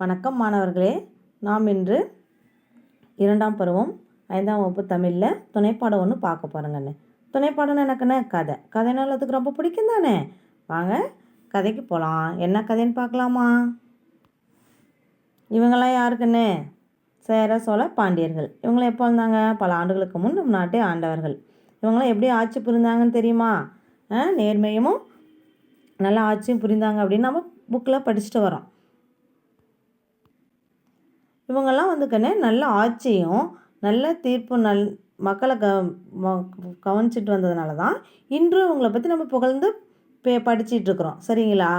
வணக்கம் மாணவர்களே. நாம் இன்று இரண்டாம் பருவம் ஐந்தாம் வகுப்பு தமிழில் துணைப்பாடம் ஒன்று பார்க்க போகிறோங்கண்ணே துணைப்பாடம்னு எனக்குண்ணே கதை. கதைன்னா எல்லாத்துக்கு ரொம்ப பிடிக்கும் தானே? வாங்க கதைக்கு போகலாம் என்ன கதைன்னு பார்க்கலாமா? இவங்களாம் யாருக்குண்ணே? சேர சோழ பாண்டியர்கள். இவங்களாம் எப்போ வந்தாங்க? பல ஆண்டுகளுக்கு முன் நம் நாட்டை ஆண்டவர்கள். இவங்களாம் எப்படி ஆட்சி புரிந்தாங்கன்னு தெரியுமா? நேர்மையும் நல்லா ஆட்சியும் புரிந்தாங்க அப்படின்னு நம்ம புக்கில் படிச்சுட்டு வரோம் இவங்கெல்லாம் வந்துக்கண்ணே நல்ல ஆட்சியும் நல்ல தீர்ப்பு நல் மக்களை க ம- கவனிச்சிட்டு வந்ததுனால தான் இன்றும் இவங்களை பற்றி நம்ம புகழ்ந்து பே படிச்சிட்ருக்குறோம். சரிங்களா?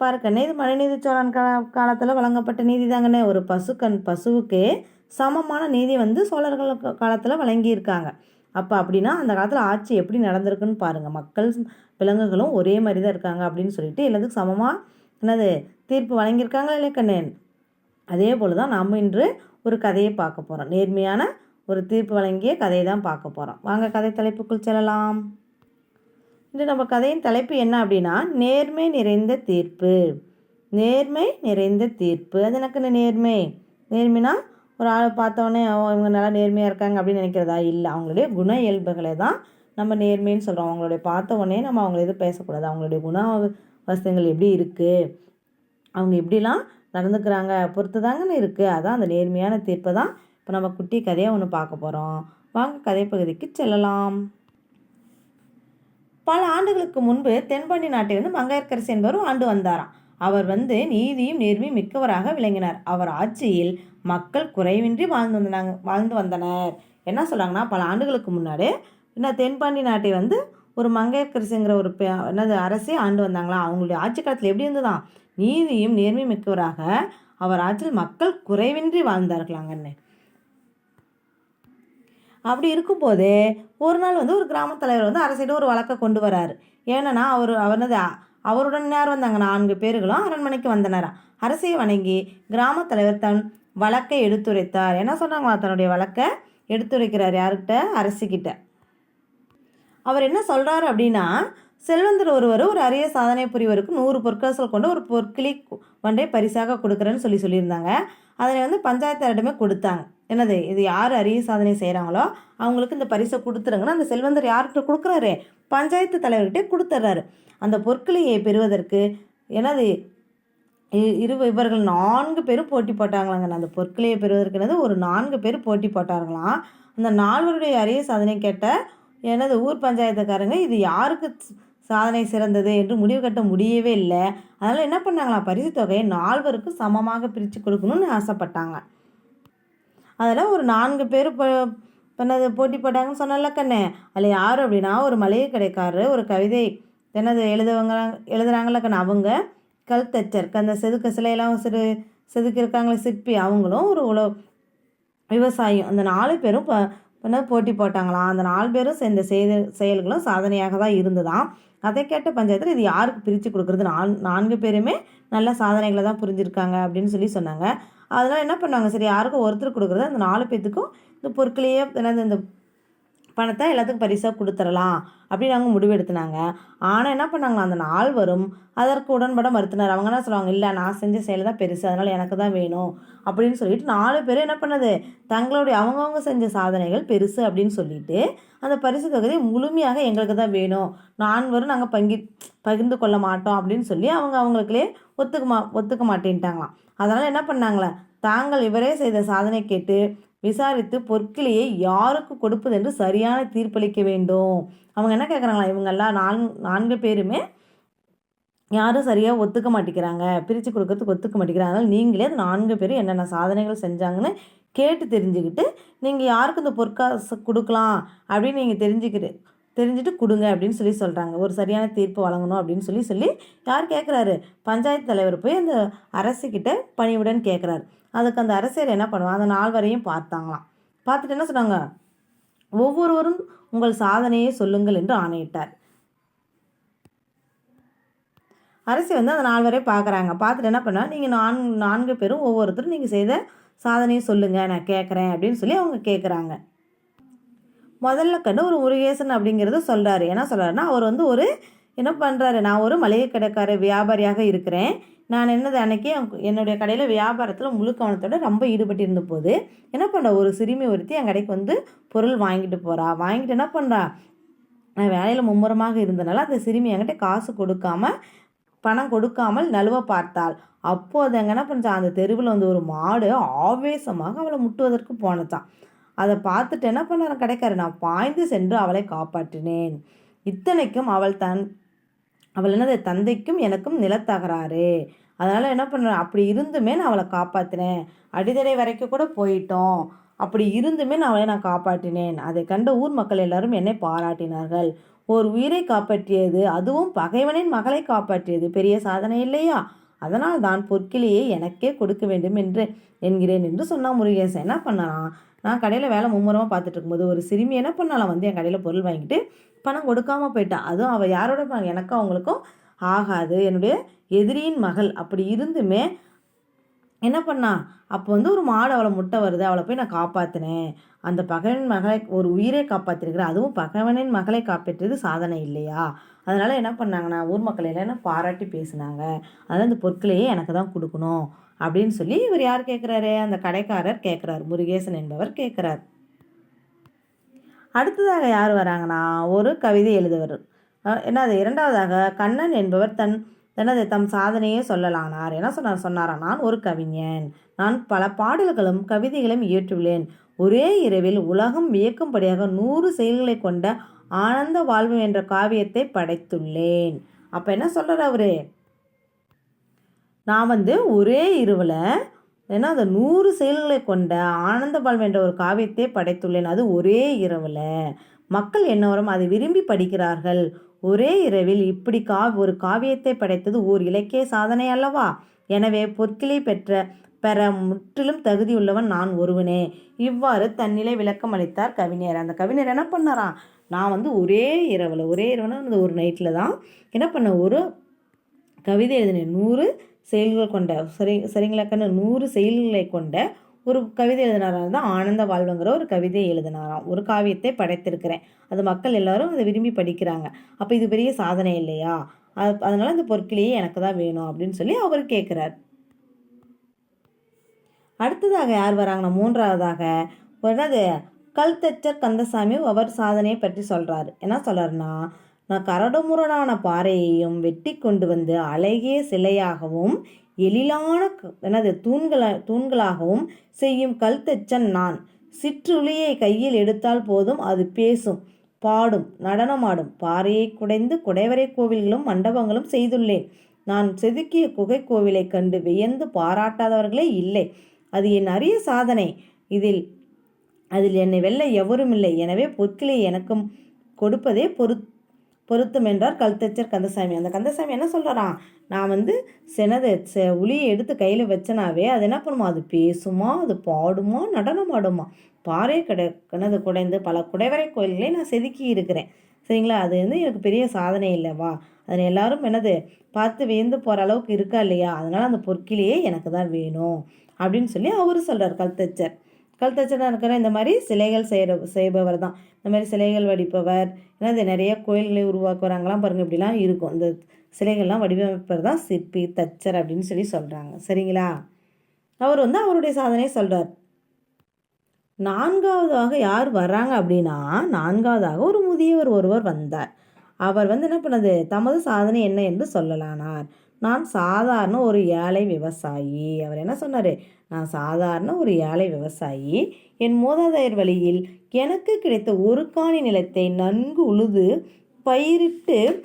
பாருக்கண்ணே இது மழைநீதி சோழன் கா காலத்தில் வழங்கப்பட்ட நீதி தாங்கண்ணே ஒரு பசுக்கண் பசுவுக்கு சமமான நீதி வந்து சோழர்கள் காலத்தில் வழங்கியிருக்காங்க. அப்போ அப்படின்னா அந்த காலத்தில் ஆட்சி எப்படி நடந்திருக்குன்னு பாருங்கள் மக்கள் விலங்குகளும் ஒரே மாதிரி தான் இருக்காங்க அப்படின்னு சொல்லிட்டு எல்லாத்துக்கும் சமமாக என்னது தீர்ப்பு வழங்கியிருக்காங்களா இல்லையா கண்ணேன்? அதே போல் தான் நாம் இன்று ஒரு கதையை பார்க்க போகிறோம் நேர்மையான ஒரு தீர்ப்பு வழங்கிய கதையை தான் பார்க்க போகிறோம் வாங்க கதை தலைப்புக்குள் செல்லலாம். இன்று நம்ம கதையின் தலைப்பு என்ன அப்படின்னா நேர்மை நிறைந்த தீர்ப்பு. நேர்மை நிறைந்த தீர்ப்பு. அது எனக்கு நேர்மை? நேர்மைனா ஒரு ஆளை பார்த்தோன்னே இவங்க நல்லா நேர்மையாக இருக்காங்க அப்படின்னு நினைக்கிறதா? இல்லை அவங்களுடைய குண இயல்புகளை தான் நம்ம நேர்மைன்னு சொல்கிறோம் அவங்களுடைய பார்த்த உடனே நம்ம அவங்கள எதுவும் பேசக்கூடாது. அவங்களுடைய குண வசங்கள் எப்படி இருக்குது அவங்க எப்படிலாம் நடந்துக்கிறாங்க? பொறுத்து தாங்கன்னு இருக்குது அதான் அந்த நேர்மையான தீர்ப்பை தான் இப்போ நம்ம குட்டி கதையை ஒன்று பார்க்க போகிறோம் வாங்க கதை பகுதிக்கு செல்லலாம். பல ஆண்டுகளுக்கு முன்பு தென்பண்டி நாட்டை வந்து மங்கையர்க்கரசி என்பவர் ஆண்டு வந்தாராம். அவர் வந்து நீதியும் நேர்மையும் மிக்கவராக விளங்கினார். அவர் ஆட்சியில் மக்கள் குறைவின்றி வாழ்ந்து வந்தாங்க வாழ்ந்து வந்தனர். என்ன சொல்கிறாங்கன்னா பல ஆண்டுகளுக்கு முன்னாடி என்ன தென்பாண்டி நாட்டை வந்து ஒரு மங்கையக்கரசுங்கிற ஒரு பெ என்னது அரசே ஆண்டு வந்தாங்களா? அவங்களுடைய ஆட்சி காலத்தில் எப்படி இருந்ததான் நீதியும் நேர்மையும் மிக்கவராக அவர் ஆட்சியில் மக்கள் குறைவின்றி வாழ்ந்தார்களாங்கன்னு அப்படி இருக்கும்போது ஒரு நாள் வந்து ஒரு கிராமத் தலைவர் வந்து அரசிடம் ஒரு வழக்கை கொண்டு வராரு. ஏன்னா அவர் அவனது அவருடன் நேரம் வந்தாங்க? நான்கு பேர்களும் அரண்மனைக்கு வந்தனராம் அரசியை வணங்கி கிராமத் தலைவர் தன் வழக்கை எடுத்துரைத்தார். என்ன சொன்னாங்களா? தன்னுடைய வழக்கை எடுத்துரைக்கிறார் யாருக்கிட்ட? அரசிக்கிட்ட அவர் என்ன சொல்கிறாரு அப்படின்னா செல்வந்தர் ஒருவர் ஒரு அரிய சாதனை புரிவருக்கு நூறு பொற்காசுகள் கொண்டு ஒரு பொற்கிளி ஒன்றை பரிசாக கொடுக்குறேன்னு சொல்லி சொல்லியிருந்தாங்க. அதனை வந்து பஞ்சாயத்தாரிடமே கொடுத்தாங்க. என்னது இது யார் அரிய சாதனை செய்கிறாங்களோ அவங்களுக்கு இந்த பரிசை கொடுத்துருங்கன்னா அந்த செல்வந்தர் யார்கிட்ட கொடுக்குறாரு? பஞ்சாயத்து தலைவர்கிட்டே கொடுத்துட்றாரு அந்த பொற்கிளியை பெறுவதற்கு என்னது இ- இரு இவர்கள் நான்கு பேரும் போட்டி போட்டாங்களாங்க. அந்த பொற்கிளியை பெறுவதற்கு என்னது ஒரு நான்கு பேர் போட்டி போட்டார்களாம். அந்த நால்வருடைய அரிய சாதனை கேட்ட எனது ஊர் பஞ்சாயத்துக்காரங்க இது யாருக்கு சாதனை சிறந்தது என்று முடிவு கட்ட முடியவே இல்லை. அதனால் என்ன பண்ணாங்களா? பரிசு தொகையை நால்வருக்கு சமமாக பிரித்து கொடுக்கணும்னு ஆசைப்பட்டாங்க. அதில் ஒரு நான்கு பேர் இப்போ என்னது போட்டி போட்டாங்கன்னு சொன்னல கண்ணே. அதில் யார் அப்படின்னா ஒரு மளிகை கடைக்காரர் ஒரு கவிதை என்னது எழுதுவங்க எழுதுகிறாங்கள கண்ணு அவங்க கல் தச்சர் அந்த செதுக்க சிலையெல்லாம் சிறு செதுக்கியிருக்காங்களே சிற்பி அவங்களும் ஒரு உழவு விவசாயம் அந்த நாலு பேரும் ப- என்ன போட்டி போட்டாங்களாம் அந்த நாலு பேரும் செஞ்ச செய்த செயல்களும் சாதனையாக தான் இருந்ததாம் அதை கேட்ட பஞ்சாயத்தில் இது யாருக்கு பிரித்து கொடுக்குறது? நான் நான்கு பேருமே நல்ல சாதனைகளை தான் புரிஞ்சிருக்காங்க அப்படின்னு சொல்லி சொன்னாங்க. அதனால் என்ன பண்ணாங்க சரி யாருக்கும் ஒருத்தர் கொடுக்குறது அந்த நாலு பேர்த்துக்கும் இந்த பொருட்களையே என்னது இந்த பணத்தை எல்லாத்துக்கும் பரிசாக கொடுத்துடலாம் அப்படின்னு அவங்க முடிவெடுத்தினாங்க ஆனால் என்ன பண்ணாங்களாம் அந்த நாள் வரும். அதற்கு உடன்பட மறுத்தினார். அவங்க என்ன சொல்லுவாங்க இல்லை நான் செஞ்ச செயல் தான் பெருசு. அதனால் எனக்கு தான் வேணும். அப்படின்னு சொல்லிட்டு நாலு பேர் என்ன பண்ணது? தங்களுடைய அவங்கவுங்க செஞ்ச சாதனைகள் பெருசு அப்படின்னு சொல்லிட்டு அந்த பரிசு தொகுதி முழுமையாக எங்களுக்கு தான் வேணும். நான் வரும் நாங்கள் பங்கி பகிர்ந்து கொள்ள மாட்டோம் அப்படின்னு சொல்லி அவங்க அவங்களுக்குள்ளே ஒத்துக்க மா ஒத்துக்க மாட்டேன்ட்டாங்களாம். அதனால் என்ன பண்ணாங்களே தாங்கள் இவரே செய்த சாதனை கேட்டு விசாரித்து பொற்கிளியை யாருக்கு கொடுப்பது என்று சரியான தீர்ப்பளிக்க வேண்டும். அவங்க என்ன கேட்குறாங்களா இவங்கெல்லாம் நான் நான்கு பேருமே யாரும் சரியாக ஒத்துக்க மாட்டேங்கிறாங்க. பிரித்து கொடுக்கறதுக்கு ஒத்துக்க மாட்டேங்கிறாங்க. அதனால் நீங்களே அந்த நான்கு பேரும் என்னென்ன சாதனைகள் செஞ்சாங்கன்னு கேட்டு தெரிஞ்சுக்கிட்டு நீங்கள் யாருக்கு இந்த பொற்காசு கொடுக்கலாம் அப்படின்னு நீங்கள் தெரிஞ்சுக்கிட்டு தெரிஞ்சுட்டு கொடுங்க அப்படின்னு சொல்லி சொல்கிறாங்க ஒரு சரியான தீர்ப்பு வழங்கணும் அப்படின்னு சொல்லி சொல்லி யார் கேட்குறாரு பஞ்சாயத்து தலைவர் போய் அந்த அரசுக்கிட்ட பணிவுடன் கேட்குறாரு அதுக்கு அந்த அரசியல் என்ன பண்ணுவான் அந்த நால்வரையும் பார்த்தாங்களாம். பார்த்துட்டு என்ன சொன்னாங்க? ஒவ்வொருவரும் உங்கள் சாதனையை சொல்லுங்கள் என்று ஆணையிட்டார். அரசி வந்து அந்த நால்வரை பார்க்குறாங்க. பார்த்துட்டு என்ன பண்ணால் நீங்கள் நான் நான்கு பேரும் ஒவ்வொருத்தரும் நீங்கள் செய்த சாதனையை சொல்லுங்கள் நான் கேட்குறேன் அப்படின்னு சொல்லி அவங்க கேட்குறாங்க முதல்ல கண்டு ஒரு முருகேசன் அப்படிங்கிறத சொல்கிறாரு என்ன சொல்கிறாருன்னா அவர் வந்து ஒரு என்ன பண்ணுறாரு நான் ஒரு மளிகை கடைக்கார வியாபாரியாக இருக்கிறேன். நான் என்னது அன்றைக்கி என்னுடைய கடையில் வியாபாரத்தில் முழு கவனத்தோடு ரொம்ப ஈடுபட்டிருந்த போது என்ன பண்ணுறா ஒரு சிறுமி ஒருத்தி என் கடைக்கு வந்து பொருள் வாங்கிட்டு போகிறா வாங்கிட்டு என்ன பண்ணுறா நான் வேலையில் மும்முரமாக இருந்தனால அந்த சிறுமி என்கிட்ட காசு கொடுக்காம பணம் கொடுக்காமல் நழுவ பார்த்தாள். அப்போது அங்கே என்ன பண்ணுச்சான் அந்த தெருவில் வந்து ஒரு மாடு ஆவேசமாக அவளை முட்டுவதற்கு போனச்சான் அதை பார்த்துட்டு என்ன பண்ணாரன் கிடைக்காரு நான் பாய்ந்து சென்று அவளை காப்பாற்றினேன். இத்தனைக்கும் அவள் தன் அவள் என்னது தந்தைக்கும் எனக்கும் நிலத்தகராறு. அதனால் என்ன பண்ணுறேன் அப்படி இருந்துமே நான் அவளை காப்பாற்றினேன் அடிதடை வரைக்கும் கூட போயிட்டோம். அப்படி இருந்துமே நான் அவளை நான் காப்பாற்றினேன் அதை கண்ட ஊர் மக்கள் எல்லாரும் என்னை பாராட்டினார்கள். ஒரு உயிரை காப்பாற்றியது அதுவும் பகைவனின் மகளை காப்பாற்றியது. பெரிய சாதனை இல்லையா? அதனால் தான் பொற்கிளியை எனக்கே கொடுக்க வேண்டும் என்று என்கிறேன் என்று சொன்னால் முருகேசன். என்ன பண்ணலாம்? நான் கடையில் வேலை மும்முரமாக பார்த்துட்டு இருக்கும்போது ஒரு சிறுமி என்ன பண்ணாலும் வந்து என் கடையில் பொருள் வாங்கிட்டு பணம் கொடுக்காம போயிட்டான் அதுவும் அவள் யாரோட எனக்கும் அவங்களுக்கும் ஆகாது. என்னுடைய எதிரியின் மகள். அப்படி இருந்துமே என்ன பண்ணா? அப்போ வந்து ஒரு மாடு அவளை முட்டை வருது. அவளை போய் நான் காப்பாற்றினேன் அந்த பகவனின் மகளை ஒரு உயிரை காப்பாற்றிருக்கிறேன் அதுவும் பகவனின் மகளை காப்பாற்றியது சாதனை இல்லையா? அதனால் என்ன பண்ணாங்கன்னா ஊர் மக்கள் எல்லாம் என்ன பாராட்டி பேசினாங்க. அதனால் இந்த பொருட்களையே எனக்கு தான் கொடுக்கணும் அப்படின்னு சொல்லி இவர் யார் கேட்குறாரு அந்த கடைக்காரர் கேட்குறார் முருகேசன் என்பவர் கேட்குறார் அடுத்ததாக யார் வராங்கன்னா ஒரு கவிதை எழுதுவர். என்னது இரண்டாவதாக கண்ணன் என்பவர் தன் தனது தம் சாதனையே சொல்லலானார். என்ன சொன்னார் சொன்னாரா நான் ஒரு கவிஞன். நான் பல பாடல்களும் கவிதைகளும் இயற்றுள்ளேன் ஒரே இரவில் உலகம் வியக்கும்படியாக நூறு செயல்களை கொண்ட ஆனந்த வாழ்வு என்ற காவியத்தை படைத்துள்ளேன். அப்போ என்ன சொல்கிறார் அவரு? நான் வந்து ஒரே இரவில் ஏன்னா அந்த நூறு செயல்களை கொண்ட ஆனந்த வாழ்வு என்ற ஒரு காவியத்தை படைத்துள்ளேன். அது ஒரே இரவில். மக்கள் என்னவரும் அதை விரும்பி படிக்கிறார்கள். ஒரே இரவில் இப்படி கா ஒரு காவியத்தை படைத்தது ஓர் இலக்கிய சாதனை அல்லவா? எனவே பொற்கிளை பெற்ற பெற முற்றிலும் தகுதியுள்ளவன் நான் ஒருவனே. இவ்வாறு தன்னிலை விளக்கம் அளித்தார் கவிஞர். அந்த கவிஞர் என்ன பண்ணாராம்? நான் வந்து ஒரே இரவில் ஒரே இரவுனா அந்த ஒரு நைட்டில் தான் என்ன பண்ண ஒரு கவிதை எழுதினேன். நூறு செயல்கள் கொண்ட சரி சரிங்களாக்கன்னு நூறு செயல்களை கொண்ட ஒரு கவிதை எழுதினாராம். தான் ஆனந்த வாழ்வுங்கிற ஒரு கவிதையை எழுதினாராம். ஒரு காவியத்தை படைத்திருக்கிறேன். அது மக்கள் எல்லாரும் அதை விரும்பி படிக்கிறாங்க. அப்போ இது பெரிய சாதனை இல்லையா? அது அதனால இந்த பொருட்களையே எனக்கு தான் வேணும் அப்படின்னு சொல்லி அவர் கேட்குறார். அடுத்ததாக யார் வராங்கன்னா மூன்றாவதாக என்னது? கல்தச்சர் கந்தசாமி அவர் சாதனையை பற்றி சொல்கிறாரு என்ன சொல்கிறாருன்னா நான் கரடுமுரடான பாறையையும் வெட்டி கொண்டு வந்து அழகிய சிலையாகவும் எழிலான எனது என்னது தூண்கள தூண்களாகவும் செய்யும் கல்தச்சன் நான். சிற்றுளியை கையில் எடுத்தால் போதும் அது பேசும் பாடும் நடனமாடும். பாறையை குடைந்து குடைவரை கோவில்களும் மண்டபங்களும் செய்துள்ளேன். நான் செதுக்கிய குகை கோவிலை கண்டு வியந்து பாராட்டாதவர்களே இல்லை. அது என் அரிய சாதனை. இதில் அதில் என்னை வெல்ல எவரும் இல்லை எனவே பொற்களை எனக்கும் கொடுப்பதே பொரு பொருத்தம் என்றார் கல்தச்சர் கந்தசாமி. அந்த கந்தசாமி என்ன சொல்கிறான் நான் வந்து செனது செ உளியை எடுத்து கையில் வச்சனாவே அது என்ன பண்ணுமா? அது பேசுமா? அது பாடுமா? நடனமாடுமா பாறை கடை கிணது குடைந்து பல குடைவரை கோயில்களை நான் செதுக்கி இருக்கிறேன். சரிங்களா? அது வந்து எனக்கு பெரிய சாதனை இல்லைவா அதில் எல்லாரும் என்னது பார்த்து வியந்து போகிற அளவுக்கு இருக்கா இல்லையா? அதனால் அந்த பொற்கிலேயே எனக்கு தான் வேணும் அப்படின்னு சொல்லி அவரு சொல்கிறார் கல்தச்சர். கல்தச்சனாக இருக்கிற இந்த மாதிரி சிலைகள் செய்கிற செய்பவர் தான். இந்த மாதிரி சிலைகள் வடிப்பவர் ஏன்னா இது நிறைய கோயில்களை உருவாக்குறாங்களாம் பாருங்கள் இப்படிலாம் இருக்கும். இந்த சிலைகள்லாம் வடிவமைப்பவர் தான் சிற்பி தச்சர் அப்படின்னு சொல்லி சொல்கிறாங்க சரிங்களா? அவர் வந்து அவருடைய சாதனையை சொல்கிறார் நான்காவதாக யார் வர்றாங்க அப்படின்னா நான்காவதாக ஒரு முதியவர் ஒருவர் வந்தார். அவர் வந்து என்ன பண்ணது? தமது சாதனை என்ன என்று சொல்லலானார். நான் சாதாரண ஒரு ஏழை விவசாயி. அவர் என்ன சொன்னார்? நான் சாதாரண ஒரு ஏழை விவசாயி. என் மூதாதையர் வழியில் எனக்கு கிடைத்த ஒரு காணி நிலத்தை நன்கு உழுது பயிரிட்டு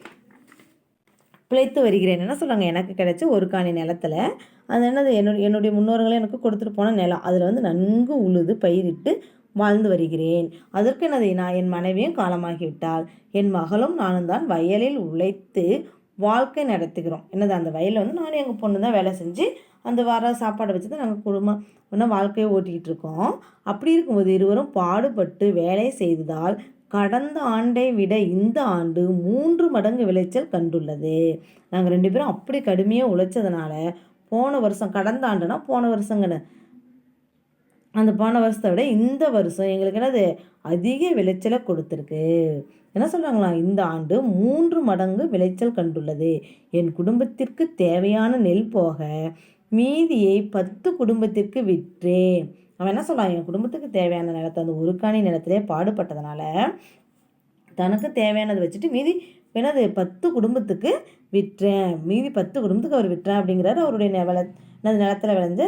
பிழைத்து வருகிறேன். என்ன சொல்கிறாங்க எனக்கு கிடைச்ச ஒரு காணி நிலத்தில் அது என்னது? என்னுடைய என்னுடைய முன்னோர்களே எனக்கு கொடுத்துட்டு போன நிலம். அதில் வந்து நன்கு உழுது பயிரிட்டு வாழ்ந்து வருகிறேன். அதற்கு என்னது? நான் என் மனைவியும் காலமாகிவிட்டால் என் மகளும் நானும் தான் வயலில் உழைத்து வாழ்க்கை நடத்துகிறோம் என்னது அந்த வயலில் வந்து நானும் எங்கள் பொண்ணு தான் வேலை செஞ்சு அந்த வர சாப்பாடை வச்சு தான் நாங்கள் குடும்பம் இன்னும் வாழ்க்கையை ஓட்டிக்கிட்டு இருக்கோம். அப்படி இருக்கும்போது இருவரும் பாடுபட்டு வேலை செய்ததால் கடந்த ஆண்டை விட இந்த ஆண்டு மூன்று மடங்கு விளைச்சல் கண்டுள்ளது. நாங்கள் ரெண்டு பேரும் அப்படி கடுமையாக உழைச்சதுனால போன வருஷம் கடந்த ஆண்டுனா போன வருஷங்கன்னு. அந்த போன வருஷத்தை விட இந்த வருஷம் எங்களுக்கு என்னது அதிக விளைச்சலை கொடுத்துருக்கு. என்ன சொல்கிறாங்களா இந்த ஆண்டு மூன்று மடங்கு விளைச்சல் கண்டுள்ளது. என் குடும்பத்திற்கு தேவையான நெல் போக மீதியை பத்து குடும்பத்திற்கு விற்றேன். அவன் என்ன சொல்கிறான் என் குடும்பத்துக்கு தேவையான நிலத்தை அந்த உருக்காணி நிலத்திலே பாடுபட்டதுனால தனக்கு தேவையானதை வச்சுட்டு மீதி என்னது? பத்து குடும்பத்துக்கு விற்றேன். மீதி பத்து குடும்பத்துக்கு அவர் விற்றேன் அப்படிங்கிறாரு அவருடைய நில நிலத்தில் விளைஞ்ச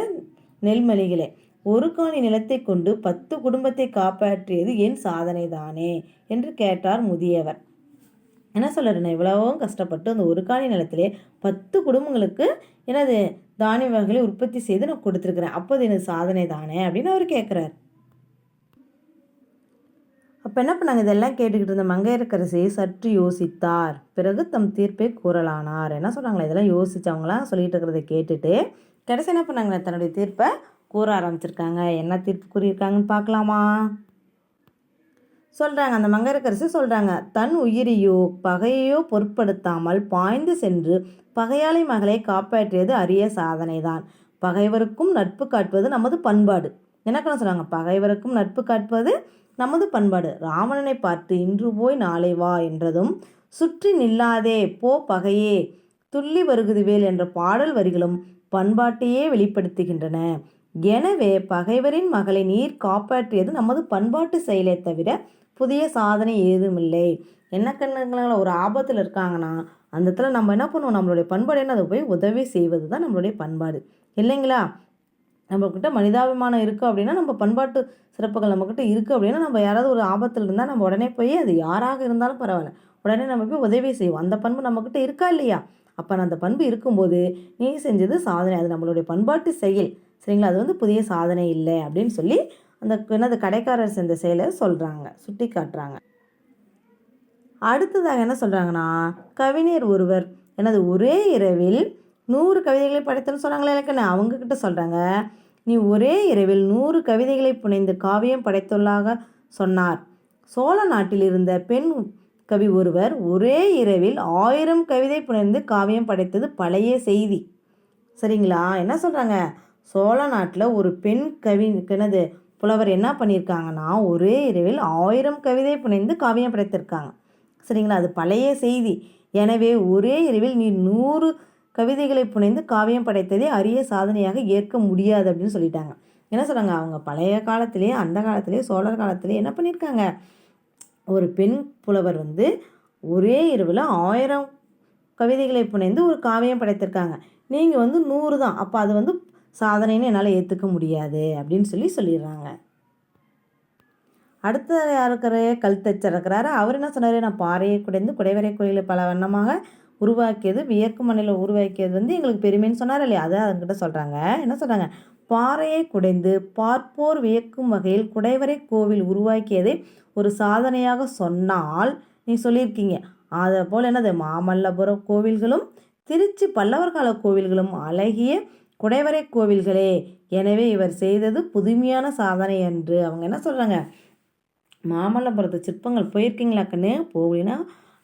நெல்மணிகளை ஒரு காணி நிலத்தை கொண்டு பத்து குடும்பத்தை காப்பாற்றியது என் சாதனை தானே என்று கேட்டார் முதியவர். என்ன சொல்கிறாரு நான் கஷ்டப்பட்டு அந்த ஒரு காணி நிலத்திலே பத்து குடும்பங்களுக்கு எனது தானிய வகைகளை உற்பத்தி செய்து நான் கொடுத்துருக்குறேன். அப்போ அது எனது சாதனை தானே அப்படின்னு அவர் கேட்குறாரு. அப்போ என்ன பண்ணாங்க? இதெல்லாம் கேட்டுக்கிட்டு இருந்த மங்கையரக்கரசி சற்று யோசித்தார். பிறகு தம் தீர்ப்பை கூறலானார். என்ன சொல்கிறாங்களே இதெல்லாம் யோசிச்சவங்களாம் சொல்லிட்டு இருக்கிறத கேட்டுட்டு கடைசி என்ன பண்ணாங்க? தன்னுடைய தீர்ப்பை கூற ஆரம்பிச்சிருக்காங்க. என்ன தீர்ப்பு கூறியிருக்காங்கன்னு பார்க்கலாமா? சொல்கிறாங்க அந்த மங்கரக்கரசு சொல்கிறாங்க தன் உயிரையோ பகையையோ பொருட்படுத்தாமல் பாய்ந்து சென்று பகையாளி மகளை காப்பாற்றியது அரிய சாதனை தான் பகைவருக்கும் நட்பு காட்டுவது நமது பண்பாடு. என்ன சொல்கிறாங்க பகைவருக்கும் நட்பு காட்டுவது நமது பண்பாடு. ராவணனை பார்த்து இன்று போய் நாளை வா என்றதும் சுற்றி நில்லாதே போ பகையே துள்ளி வருகுதுவேல் என்ற பாடல் வரிகளும் பண்பாட்டையே வெளிப்படுத்துகின்றன. எனவே பகைவரின் மகளை நீர் காப்பாற்றியது நமது பண்பாட்டு செயலை தவிர புதிய சாதனை ஏதுமில்லை. என்ன கண்ணுங்களா ஒரு ஆபத்தில் இருக்காங்கன்னா அந்த இடத்துல நம்ம என்ன பண்ணுவோம்? நம்மளுடைய பண்பாடு என்ன? அதை போய் உதவி செய்வது தான் நம்மளுடைய பண்பாடு. இல்லைங்களா? நம்மக்கிட்ட மனிதாபிமானம் இருக்குது அப்படின்னா நம்ம பண்பாட்டு சிறப்புகள் நம்மக்கிட்ட இருக்குது அப்படின்னா நம்ம யாராவது ஒரு ஆபத்தில் இருந்தால் நம்ம உடனே போய் அது யாராக இருந்தாலும் பரவாயில்ல. உடனே நம்ம போய் உதவி செய்வோம். அந்த பண்பு நம்மக்கிட்ட இருக்கா இல்லையா? அப்போ அந்த பண்பு இருக்கும்போது நீ செஞ்சது சாதனை. அது நம்மளுடைய பண்பாட்டு செயல். சரிங்களா? அது வந்து புதிய சாதனை இல்லை அப்படின்னு சொல்லி அந்த என்னது கடைக்காரர் செஞ்ச செயலை சொல்கிறாங்க சுட்டி காட்டுறாங்க. அடுத்ததாக என்ன சொல்கிறாங்கன்னா கவிஞர் ஒருவர் எனது ஒரே இரவில் நூறு கவிதைகளை படைத்தன்னு சொன்னாங்களே எனக்கு அவங்கக்கிட்ட சொல்கிறாங்க நீ ஒரே இரவில் நூறு கவிதைகளை புனைந்து காவியம் படைத்துள்ளாக சொன்னார். சோழ நாட்டில் இருந்த பெண் கவி ஒருவர் ஒரே இரவில் ஆயிரம் கவிதை புனைந்து காவியம் படைத்தது பழைய செய்தி. சரிங்களா? என்ன சொல்கிறாங்க சோழ நாட்டில் ஒரு பெண் கவி என்னது புலவர் என்ன பண்ணியிருக்காங்கன்னா ஒரே இரவில் ஆயிரம் கவிதை புனைந்து காவியம் படைத்திருக்காங்க. சரிங்களா? அது பழைய செய்தி. எனவே ஒரே இரவில் நீ நூறு கவிதைகளை புனைந்து காவியம் படைத்ததே அரிய சாதனையாக ஏற்க முடியாது அப்படின்னு சொல்லிட்டாங்க. என்ன சொல்கிறாங்க அவங்க பழைய காலத்திலேயே அந்த காலத்திலேயே சோழர் காலத்திலேயே என்ன பண்ணியிருக்காங்க ஒரு பெண் புலவர் வந்து ஒரே இரவில் ஆயிரம் கவிதைகளை புனைந்து ஒரு காவியம் படைத்திருக்காங்க. நீங்கள் வந்து நூறு தான். அப்போ அது வந்து சாதனைன்னு என்னால் ஏற்றுக்க முடியாது அப்படின்னு சொல்லி சொல்லிடுறாங்க. அடுத்த இருக்கிற கல் தச்சர் இருக்கிறாரு. அவர் என்ன சொன்னார்? நான் பாறையை குடைந்து குடைவரை கோயிலை பல வண்ணமாக உருவாக்கியது வியர்க்கு மண்ணில் உருவாக்கியது வந்து எங்களுக்கு பெருமைன்னு சொன்னார் இல்லையா? அதை அவங்ககிட்ட சொல்கிறாங்க என்ன சொல்கிறாங்க பாறையை குடைந்து பார்ப்போர் வியக்கும் வகையில் குடைவரை கோவில் உருவாக்கியதை ஒரு சாதனையாக சொன்னால் நீ சொல்லியிருக்கீங்க. அதை போல் என்னது? மாமல்லபுரம் கோவில்களும் திருச்சி பல்லவர் கால கோவில்களும் அழகிய குடைவரை கோவில்களே எனவே இவர் செய்தது புதுமையான சாதனை என்று அவங்க என்ன சொல்கிறாங்க மாமல்லபுரத்து சிற்பங்கள் போயிருக்கீங்களா கண்ணு? போகலினா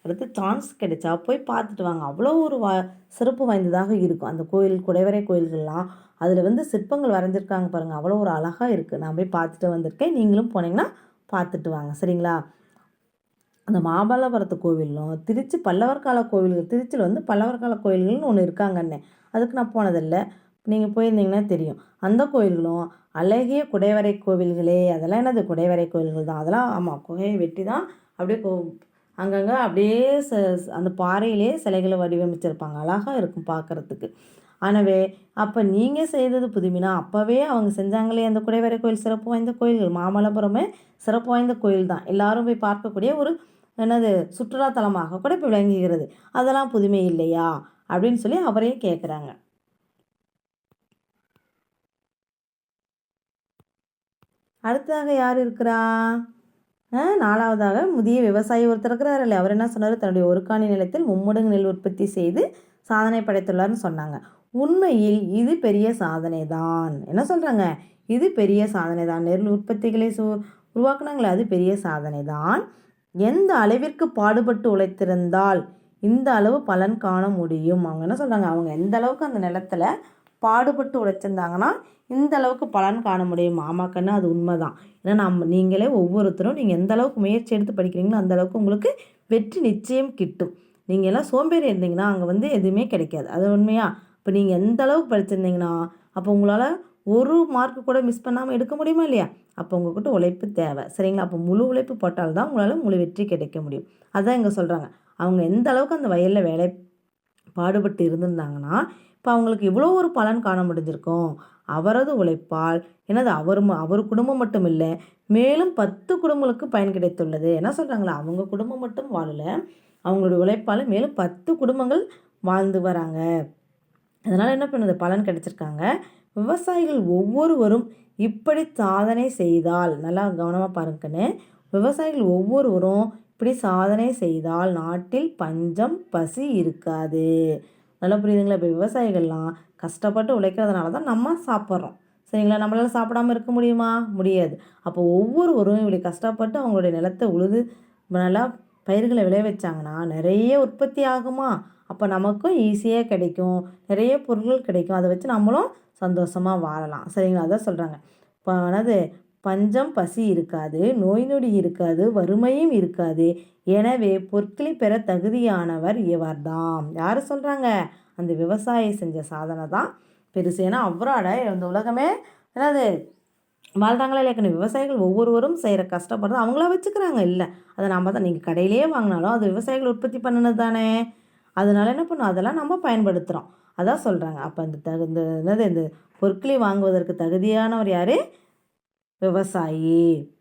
அடுத்து சான்ஸ் கிடைச்சா போய் பார்த்துட்டு வாங்க. அவ்வளோ ஒரு வா சிறப்பு வாய்ந்ததாக இருக்கும். அந்த கோயில் குடைவரை கோயில்கள்லாம் அதில் வந்து சிற்பங்கள் வரைஞ்சிருக்காங்க பாருங்கள் அவ்வளோ ஒரு அழகாக இருக்குது நான் போய் பார்த்துட்டு வந்திருக்கேன். நீங்களும் போனீங்கன்னா பார்த்துட்டு வாங்க. சரிங்களா? அந்த மாமல்லபுரத்து கோவிலும் திருச்சி பல்லவர் கால கோவில்கள் திருச்சியில் வந்து பல்லவர் கால கோவில்கள்னு ஒன்று இருக்காங்கன்னு அதுக்கு நான் போனதில்லை. நீங்கள் போயிருந்தீங்கன்னா தெரியும். அந்த கோயில்களும் அழகிய குடைவரை கோவில்களே அதெல்லாம் என்னது? குடைவரை கோவில்கள் தான். அதெல்லாம் ஆமாம் குகையை வெட்டி தான் அப்படியே கோ அங்கங்கே அப்படியே ச அந்த பாறையிலே சிலைகளை வடிவமைச்சிருப்பாங்க. அழகாக இருக்கும் பார்க்குறதுக்கு. ஆனவே அப்போ நீங்கள் செய்தது புதுமைனா அப்போவே அவங்க செஞ்சாங்களே அந்த குடைவரை கோயில் சிறப்பு வாய்ந்த கோயில்கள். மாமல்லபுரமே சிறப்பு வாய்ந்த கோயில் தான். எல்லாரும் போய் பார்க்கக்கூடிய ஒரு என்னது சுற்றுலாத்தலமாக கூட இப்போ விளங்குகிறது. அதெல்லாம் புதுமை இல்லையா? அப்படின்னு சொல்லி அவரையும் கேட்குறாங்க அடுத்ததாக யார் இருக்கிறா? நாலாவதாக முதிய விவசாயி ஒருத்தர் இருக்கிறார் இல்லை அவர் என்ன சொன்னார்? தன்னுடைய ஒரு காணி நிலத்தில் மும்மடங்கு நெல் உற்பத்தி செய்து சாதனை படைத்துள்ளார்னு சொன்னாங்க. உண்மையில் இது பெரிய சாதனை தான் என்ன சொல்கிறாங்க இது பெரிய சாதனை தான் நெல் உற்பத்திகளை சு உருவாக்குனாங்களே அது பெரிய சாதனை தான் எந்த அளவிற்கு பாடுபட்டு உழைத்திருந்தால் இந்த அளவு பலன் காண முடியும்? அவங்க என்ன சொல்கிறாங்க அவங்க எந்த அளவுக்கு அந்த நிலத்தில் பாடுபட்டு உழைச்சிருந்தாங்கன்னா இந்த அளவுக்கு பலன் காண முடியும். ஆமாக்கண்ணு அது உண்மைதான். ஏன்னா நம்ம நீங்களே ஒவ்வொருத்தரும் நீங்கள் எந்த அளவுக்கு முயற்சி எடுத்து படிக்கிறீங்களோ அந்த அளவுக்கு உங்களுக்கு வெற்றி நிச்சயம் கிட்டும். நீங்கள் எல்லாம் சோம்பேறி இருந்தீங்கன்னா அங்கே வந்து எதுவுமே கிடைக்காது. அது உண்மையா? இப்போ நீங்கள் எந்த அளவுக்கு படிச்சிருந்தீங்கன்னா அப்போ உங்களால் ஒரு மார்க் கூட மிஸ் பண்ணாமல் எடுக்க முடியுமா இல்லையா? அப்போ உங்ககிட்ட உழைப்பு தேவை. சரிங்களா? அப்போ முழு உழைப்பு போட்டால்தான் உங்களால் முழு வெற்றி கிடைக்க முடியும். அதான் இங்கே சொல்கிறாங்க அவங்க எந்த அளவுக்கு அந்த வயலில் வேலை பாடுபட்டு இருந்திருந்தாங்கன்னா இப்போ அவங்களுக்கு இவ்வளோ ஒரு பலன் காண முடிஞ்சிருக்கும். அவரது உழைப்பால் எனது அவர் ம- அவர் குடும்பம் மட்டும் இல்லை மேலும் பத்து குடும்பங்களுக்கு பயன் கிடைத்துள்ளது. என்ன சொல்கிறாங்களா அவங்க குடும்பம் மட்டும் வாழல. அவங்களுடைய உழைப்பால் மேலும் பத்து குடும்பங்கள் வாழ்ந்து வராங்க. அதனால் என்ன பண்ணுது? பலன் கிடைச்சிருக்காங்க. விவசாயிகள் ஒவ்வொருவரும் இப்படி சாதனை செய்தால் நல்லா கவனமாக பாருங்கன்னு விவசாயிகள் ஒவ்வொருவரும் இப்படி சாதனை செய்தால் நாட்டில் பஞ்சம் பசி இருக்காது. நல்லா புரியுதுங்களா? இப்போ விவசாயிகள்லாம் கஷ்டப்பட்டு உழைக்கிறதுனால தான் நம்ம சாப்பிட்றோம். சரிங்களா? நம்மளால் சாப்பிடாம இருக்க முடியுமா? முடியாது. அப்போ ஒவ்வொருவரும் இப்படி கஷ்டப்பட்டு அவங்களுடைய நிலத்தை உழுது நல்லா பயிர்களை விளைவிச்சாங்கன்னா நிறைய உற்பத்தி ஆகுமா? அப்போ நமக்கும் ஈஸியாக கிடைக்கும். நிறைய பொருட்கள் கிடைக்கும். அதை வச்சு நம்மளும் சந்தோஷமாக வாழலாம். சரிங்களா? அதான் சொல்கிறாங்க இப்போ என்னது? பஞ்சம் பசி இருக்காது நோய் நொடி இருக்காது வறுமையும் இருக்காது. எனவே பொற்களை பெற தகுதியானவர் இவர்தான் யார் சொல்கிறாங்க அந்த விவசாயி செஞ்ச சாதனை தான். பெருசு ஏன்னா அவரோட இந்த உலகமே என்னது? வாழ்கிறாங்களா இல்லையா? விவசாயிகள் ஒவ்வொருவரும் செய்கிற கஷ்டப்படுறது அவங்களா வச்சுக்கிறாங்க. இல்லை அதை நம்ம தான் நீங்கள் கடையிலேயே வாங்கினாலும் அது விவசாயிகள் உற்பத்தி பண்ணினது தானே. அதனால என்ன பண்ணும்? அதெல்லாம் நம்ம பயன்படுத்துகிறோம் அதான் சொல்கிறாங்க அப்போ இந்த தகு இந்த என்னது இந்த பொருட்களை வாங்குவதற்கு தகுதியானவர் யார்? விவசாயி.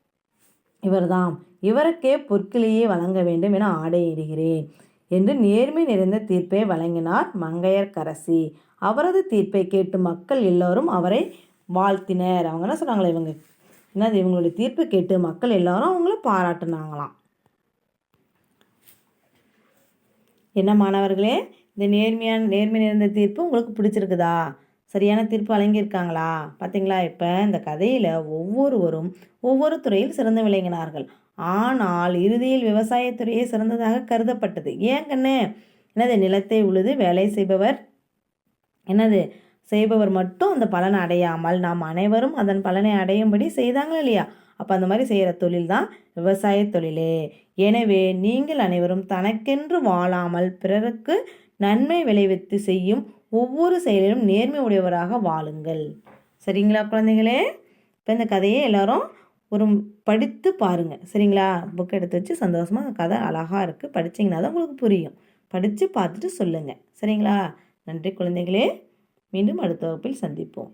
இவர்தாம். இவருக்கே பொற்களையே வழங்க வேண்டும் என ஆடையிடுகிறேன் என்று நேர்மை நிறைந்த தீர்ப்பை வழங்கினார் மங்கையர்கரசி அவரது தீர்ப்பை கேட்டு மக்கள் எல்லோரும் அவரை வாழ்த்தினர். அவங்க என்ன சொன்னாங்களே இவங்க? என்னது இவங்களுடைய தீர்ப்பை கேட்டு மக்கள் எல்லாரும் அவங்கள பாராட்டுனாங்களாம். என்ன மாணவர்களே இந்த நேர்மையான நேர்மை நிறைந்த தீர்ப்பு உங்களுக்கு பிடிச்சிருக்குதா? சரியான தீர்ப்பு வழங்கியிருக்காங்களா? பார்த்தீங்களா இப்போ இந்த கதையில் ஒவ்வொருவரும் ஒவ்வொரு துறையில் சிறந்து விளங்கினார்கள். ஆனால் இறுதியில் விவசாயத்துறையே சிறந்ததாக கருதப்பட்டது. ஏன் கண்ணு? என்னது நிலத்தை உழுது வேலை செய்பவர்? என்னது செய்பவர் மட்டும் அந்த பலனை அடையாமல் நாம் அனைவரும் அதன் பலனை அடையும்படி செய்தாங்களா இல்லையா? அப்போ அந்த மாதிரி செய்கிற தொழில் தான் விவசாய தொழிலே. எனவே நீங்கள் அனைவரும் தனக்கென்று வாழாமல் பிறருக்கு நன்மை விளைவித்து செய்யும் ஒவ்வொரு செயலிலும் நேர்மை உடையவராக வாழுங்கள். சரிங்களா குழந்தைகளே? இப்போ இந்த கதையை எல்லாரும் ஒரு படித்து பாருங்கள் சரிங்களா? புக் எடுத்து வச்சு சந்தோஷமாக கதை அழகாக இருக்குது படித்தீங்கன்னா தான் உங்களுக்கு புரியும். படித்து பார்த்துட்டு சொல்லுங்கள் சரிங்களா? நன்றி குழந்தைகளே. மீண்டும் அடுத்த வகுப்பில் சந்திப்போம்.